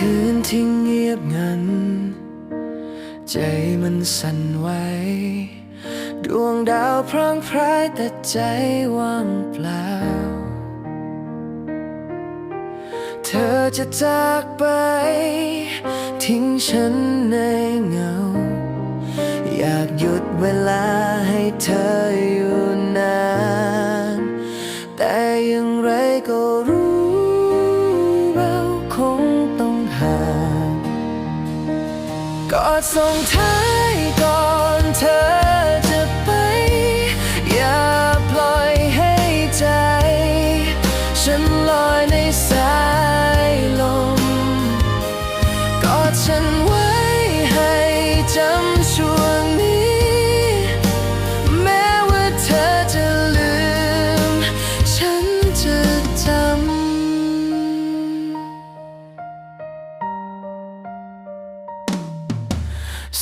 คืนที่เงียบงัน ใจมันสั่นไหวดวงดาวพร่างพรายแต่ใจว่างเปล่า เธอจะจากไป ทิ้งฉันในเงา ดส่งท้ายก่อนเธอ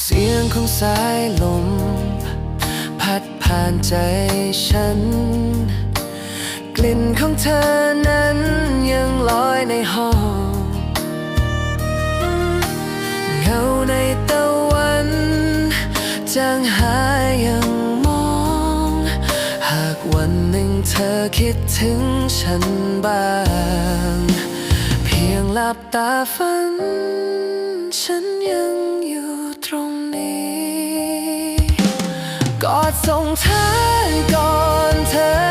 เสียงของสายลม พัดผ่านใจฉัน กลิ่นของเธอนั้นยังลอยในห้องเงาในตะวันจางหายยังมอง หากวันหนึ่งเธอคิดถึงฉันบ้าง เพียงหลับตาฝัน ฉันยังอยู่ กอดส่งเธอก่อนเธอ